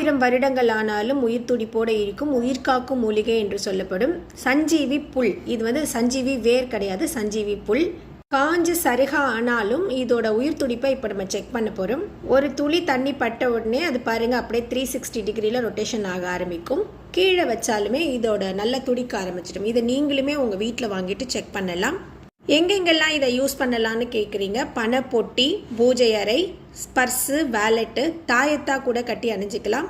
ஆயிரம் வருடங்கள் ஆனாலும் உயிர் துடிப்போடு இருக்கும் உயிர் காக்கும் மூலிகை என்று சொல்லப்படும் சஞ்சீவி புல். இது வந்து சஞ்சீவி வேர் கிடையாது சஞ்சீவி புல். காஞ்ச சருகா ஆனாலும் இதோட உயிர் துடிப்பை இப்போ நம்ம செக் பண்ண போகிறோம் ஒரு துளி தண்ணி பட்ட உடனே அது பாருங்க அப்படியே த்ரீ சிக்ஸ்டி டிகிரியில் ரொட்டேஷன் ஆக ஆரம்பிக்கும். கீழே வச்சாலுமே இதோட நல்லா துடிக்க ஆரம்பிச்சிடும். இதை நீங்களுமே உங்கள் வீட்டில் வாங்கிட்டு செக் பண்ணலாம். எங்கெங்கெல்லாம் இதை யூஸ் பண்ணலான்னு கேட்குறீங்க பணப்பொட்டி பூஜை அறை ஸ்பர்ஸு வேலெட்டு தாயத்தா கூட கட்டி அணிஞ்சிக்கலாம்.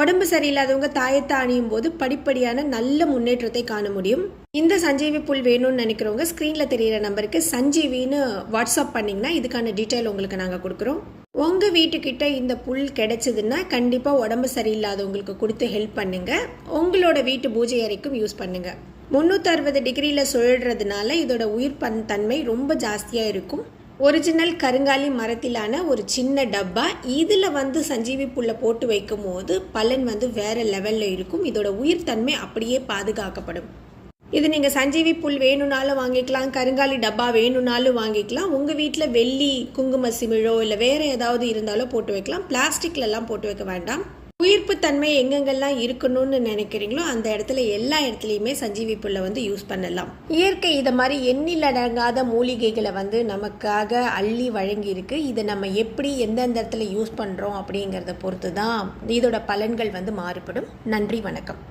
உடம்பு சரியில்லாதவங்க தாயத்தை அணியும் போது படிப்படியான நல்ல முன்னேற்றத்தை காண முடியும். இந்த சஞ்சீவி புல் வேணும்னு நினைக்கிறவங்க ஸ்க்ரீனில் தெரியிற நம்பருக்கு சஞ்சீவின்னு வாட்ஸ்அப் பண்ணிங்கன்னா இதுக்கான டீட்டெயில் உங்களுக்கு நாங்கள் கொடுக்குறோம். உங்கள் வீட்டுக்கிட்ட இந்த புல் கிடைச்சதுன்னா கண்டிப்பாக உடம்பு சரியில்லாதவங்களுக்கு கொடுத்து ஹெல்ப் பண்ணுங்கள் உங்களோட வீட்டு பூஜை அறைக்கும் யூஸ் பண்ணுங்கள் முந்நூற்றறுபது டிகிரியில் சுழல்றதுனால இதோட உயிர் பன் தன்மை ரொம்ப ஜாஸ்தியாக இருக்கும். ஒரிஜினல் கருங்காலி மரத்திலான ஒரு சின்ன டப்பா இதில் வந்து சஞ்சீவி புல்லை போட்டு வைக்கும் போது பலன் வந்து வேறு லெவலில் இருக்கும். இதோட உயிர் தன்மை அப்படியே பாதுகாக்கப்படும். இது நீங்கள் சஞ்சீவி புல் வேணும்னாலும் வாங்கிக்கலாம் கருங்காலி டப்பா வேணும்னாலும் வாங்கிக்கலாம் உங்கள் வீட்டில் வெள்ளி குங்கும சிமிழோ இல்லை வேறு ஏதாவது இருந்தாலும் போட்டு வைக்கலாம். பிளாஸ்டிக்லலாம் போட்டு வைக்க வேண்டாம். உயிர்ப்பு தன்மை எங்கெங்கெல்லாம் இருக்கணும்னு நினைக்கிறீங்களோ அந்த இடத்துல எல்லா இடத்துலையுமே சஞ்சீவி புல்லை வந்து யூஸ் பண்ணலாம். இயற்கை இதை மாதிரி எண்ணிலடங்காத மூலிகைகளை வந்து நமக்காக அள்ளி வழங்கியிருக்கு. இதை நம்ம எப்படி எந்தெந்த இடத்துல யூஸ் பண்ணுறோம் அப்படிங்கிறத பொறுத்து தான் இதோட பலன்கள் வந்து மாறுபடும். நன்றி வணக்கம்.